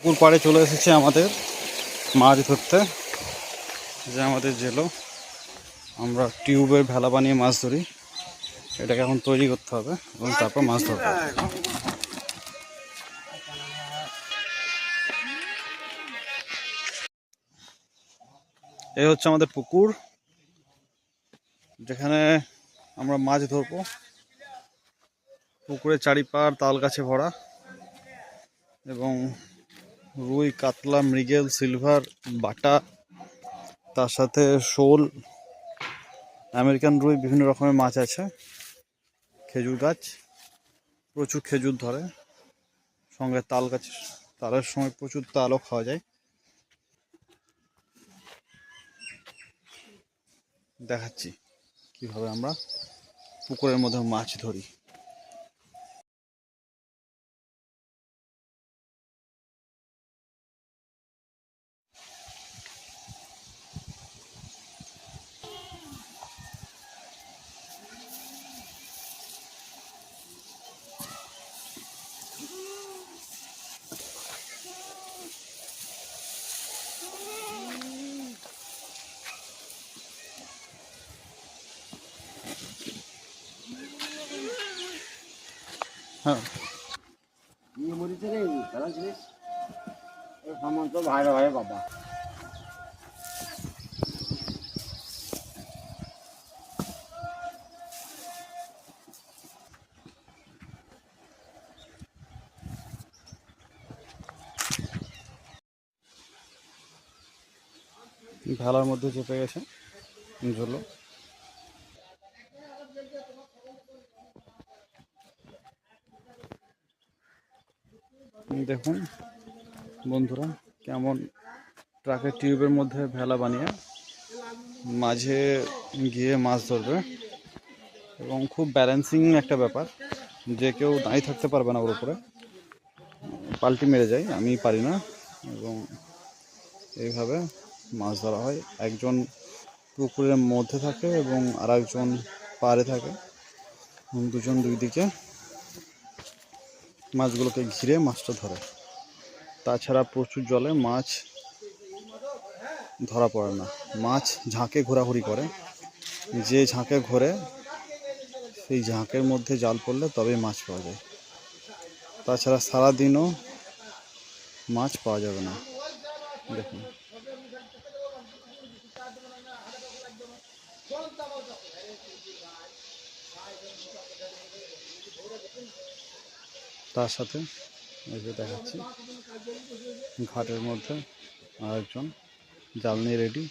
পুকুর পাড়ে চলে এসেছে আমাদের মাছ ধরতে। যে আমাদের জেলো। আমরা টিউবের ভেলা বানিয়ে মাছ ধরি। এটাকে এখন তৈরি করতে হবে এবং তারপর মাছ ধরবো এই হচ্ছে আমাদের পুকুর। যেখানে আমরা মাছ ধরবো। পুকুরের চারিপার তাল গাছে ভরা। এবং রুই, কাতলা, মৃগেল, সিলভার, বাটা, তার সাথে শোল, আমেরিকান রুই, বিভিন্ন রকমের মাছ আছে, খেজুর গাছ, প্রচুর খেজুর ধরে, সঙ্গে তাল গাছ তালের সময় প্রচুর তালও খাওয়া যায়। দেখাচ্ছি কীভাবে আমরা পুকুরের মধ্যে মাছ ধরি। হ্যাঁ। নিয়ে মরিছে রে ভালো ছিলিস সামন্ত ভাইরে ভাই বাবা। ভেলার মধ্যে চেপে গেছে ঝোলো। দেখুন, বন্ধুরা, কেমন ট্রাকের টিউবের মধ্যে ভেলা বানিয়ে মাঝে গিয়ে মাছ ধরবে। এবং খুব ব্যালেন্সিং একটা ব্যাপার, যে কেউ দাঁড়িয়ে থাকতে পারবে না ওর উপরে। পাল্টি মেরে যায়, আমি পারি না। এবং এইভাবে মাছ ধরা হয়। একজন পুকুরের মধ্যে থাকে এবং আর একজন পাড়ে থাকে। দুজন দুই দিকে। মাছগুলোকে ঘিরে মাছটা ধরে। তাছাড়া প্রচুর জলে মাছ ধরা পড়ে না। মাছ ঝাঁকে ঘোরাঘুরি করে। যে ঝাঁকে ঘোরে, সেই ঝাঁকের মধ্যে জাল পড়লে তবেই মাছ পাওয়া যায়। তাছাড়া সারাদিনও মাছ পাওয়া যাবে না। দেখুন। তার সাথে এই যে দেখাচ্ছি। ঘাটের মধ্যে আরেকজন জাল নিয়ে রেডি।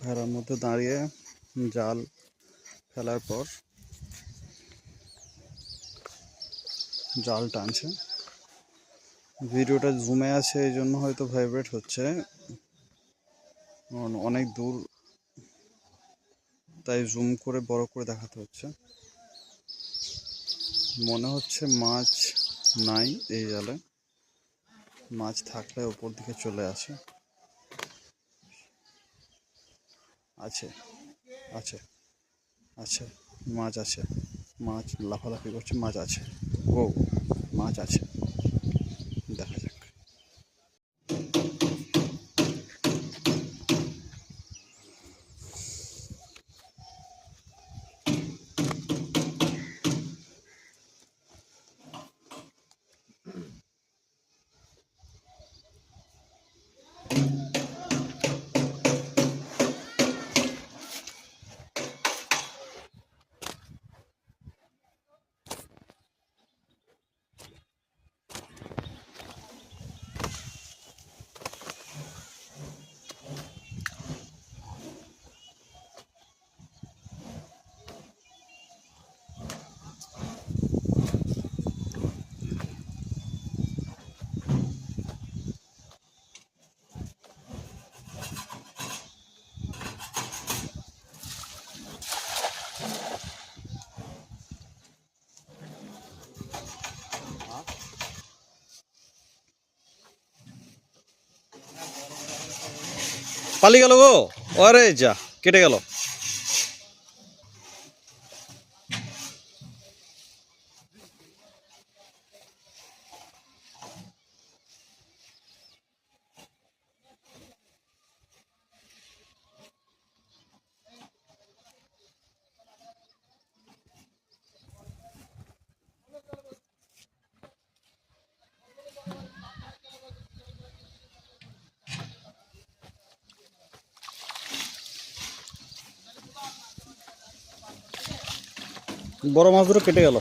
ভেড়ার মধ্যে দাঁড়িয়ে জাল ফেলার পর জাল টানছে। ভিডিওটা জুমে আছে, এই জন্য হয়তো ভাইব্রেট হচ্ছে। অনেক দূর, তাই জুম করে বড় করে দেখাতে হচ্ছে। মনে হচ্ছে মাছ নাই এই জালে। মাছ থাকলে ওপর দিকে চলে আসে। আছে আছে আছে মাছ আছে মাছ লাফালাফি করছে মাছ আছে ও মাছ আছে দেখা পালিয়ে গেল গো? ওরে যা কেটে গেল। বড় মাছ দুটো কেটে গেল।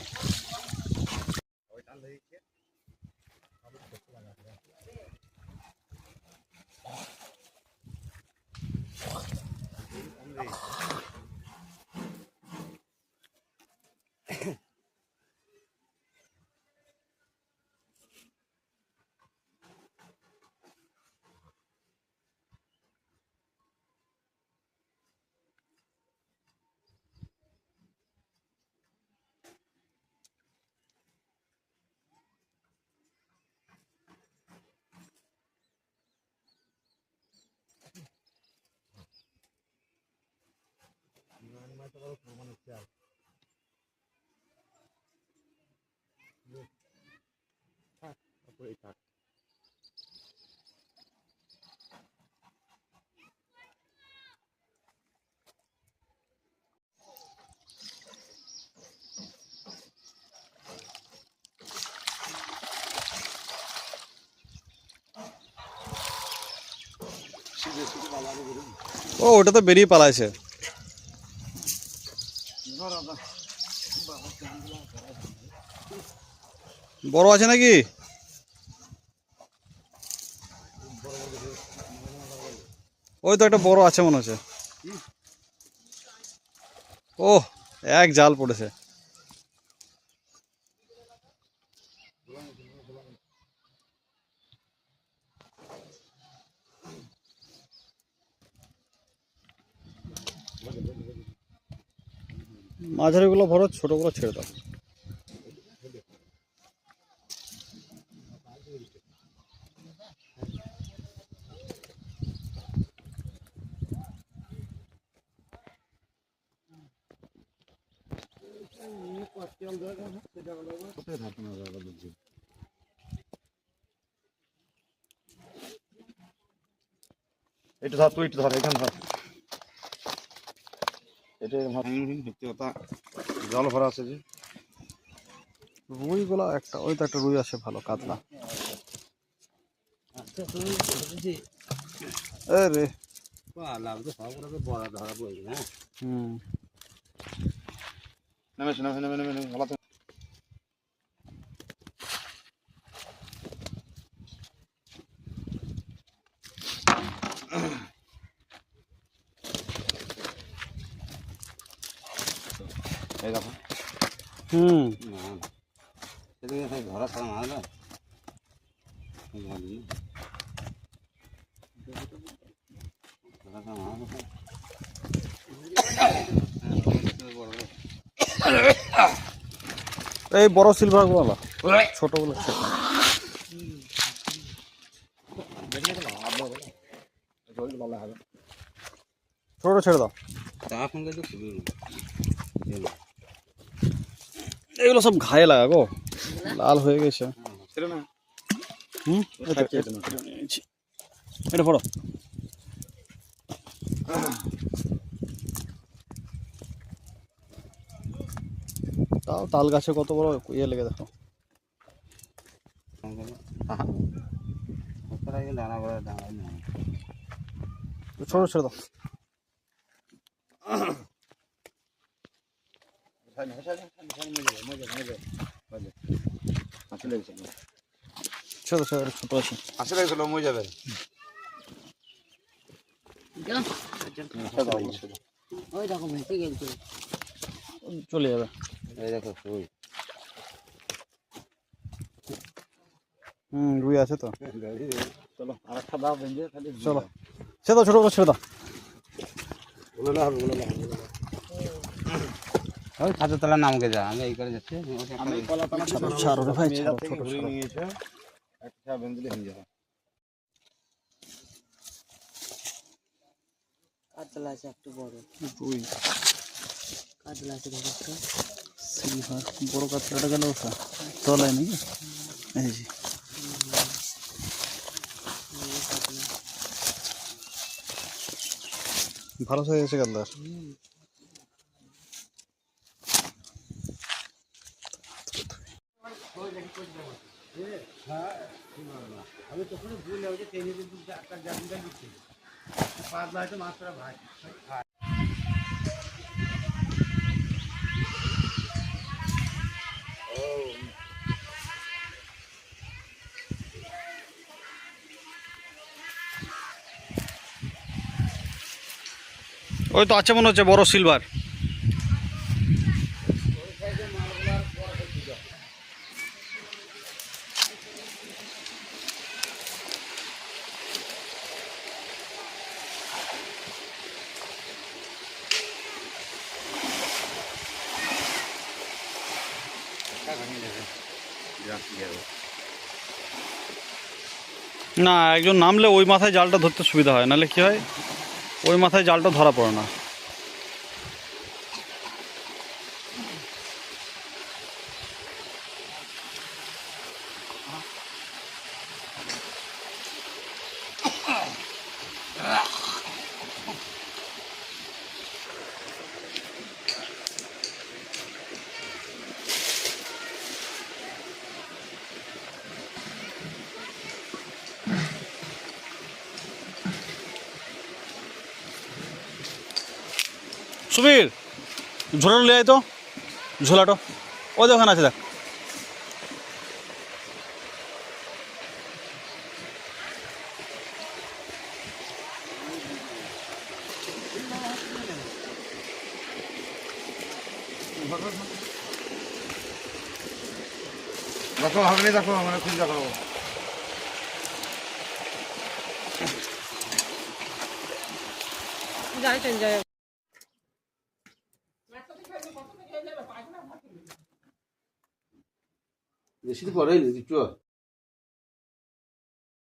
ও ওটা তো বেরিয়ে পালাইছে। বড় আছে নাকি? ওই তো একটা বড় আছে মনে হচ্ছে। ও এক জাল পড়েছে। মাঝারিগুলো ভরো ছোটগুলো ছেড়ে দাও। একটু ধর তুই একটু ধর এখানে ধর। এটা কথা। জল ভরা আছে যে। রুইগুলো একটা ওই তো একটা রুই আছে ভালো কাতলা। এ রে। হুম। নেমেছে নেমে নেমে এই দেখো হুম। ধরা ছাড়া মাছ না। এই বড় সিলভার ছোটগুলো ছেড়ে দাও। ছোট ছেড়ে দাও। এগুলো সব ঘায়ে লাগা গো। লাল হয়ে গেছে। না। হুম? এটা পড়ো। তাও তাল গাছে কত বড় ইয়ে লেগে দেখো। ছোট ছেড়ে দাও। ছোট ছেড়ে ছোট আছে আসলে এগুলো মরে যাবে। ওই গেছে। চলে যাবে। এই দেখো ওই হুম রুই আছে তো। চলো আর একটা দাও বেঞ্জে খালি চলো। ছেড়ে দাও ছোট ছেড়ে দাও। ওগুলো না হবে ওগুলো না ওই খাতে তলা নামকে যা? আমি এই করে যাচ্ছি। আমি কলা তলা ছাড়ো। ভাই ছাড়ো ছোট ছাড়ো নিয়েছে। একটা বেঞ্জলি হয়ে যাবে। কাতলা আছে একটু বড়। রুই কাতলা আছে একটা। সিলভার বড় কাতলাটা গেল ওটা তলায় নাকি? এই যে। ভালো সাইজ আছে কাতলার। আমি তো পুরো ভুল হয়েছে ট্রেনে কিন্তু একটা জায়গা দিচ্ছি পাতলা হয়তো মাছটা ভাই ওই তো আছে মনে হচ্ছে বড় সিলভার না, একজন নামলে ওই মাথায় জালটা ধরতে সুবিধা হয়, নাহলে কী হয়? ওই মাথায় জালটা ধরা পড়ে না। সুবীর ঝোলাটো আয় তো। ঝোলাটো ওই দোকান আছে দেখ। দেখো হবে না দেখো আমরা খুঁজে দেখো যাইছেন যাই। বেশি তো পড়ে নি দিচ্ছ